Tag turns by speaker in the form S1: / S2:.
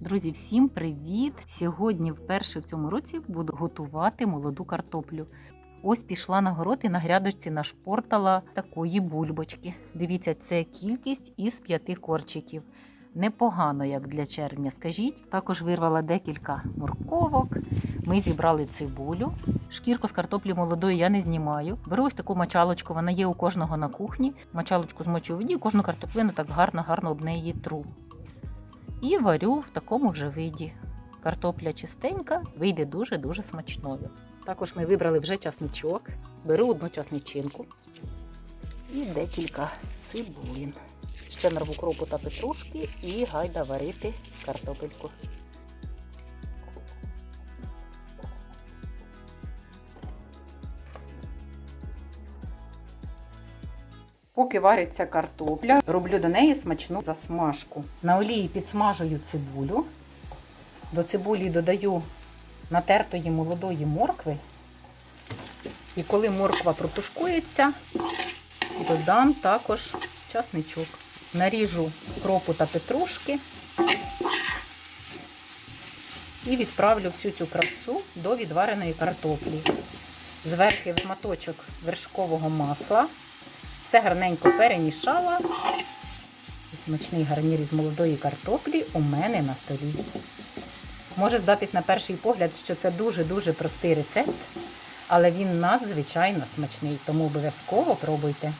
S1: Друзі, всім привіт! Сьогодні, вперше в цьому році, буду готувати молоду картоплю. Ось пішла на город і на грядочці нашпортала такої бульбочки. Дивіться, це кількість із п'яти корчиків. Непогано, як для червня, скажіть. Також вирвала декілька морковок. Ми зібрали цибулю. Шкірку з картоплі молодої я не знімаю. Беру ось таку мочалочку, вона є у кожного на кухні. Мочалочку змочу в воді, кожну картоплину так гарно-гарно об неї тру. І варю в такому вже виді. Картопля чистенька, вийде дуже-дуже смачною. Також ми вибрали вже часничок. Беру одну часничинку і декілька цибулин. Ще нарву кропу та петрушки і гайда варити картопельку. Поки вариться картопля, роблю до неї смачну засмажку. На олії підсмажую цибулю. До цибулі додаю натертої молодої моркви. І коли морква протушкується, додам також часничок. Наріжу кропу та петрушки і відправлю всю цю красу до відвареної картоплі. Зверху шматочок вершкового масла. Все гарненько перемішала. І смачний гарнір із молодої картоплі у мене на столі. Може здатись на перший погляд, що це дуже-дуже простий рецепт, але він надзвичайно смачний, тому обов'язково пробуйте.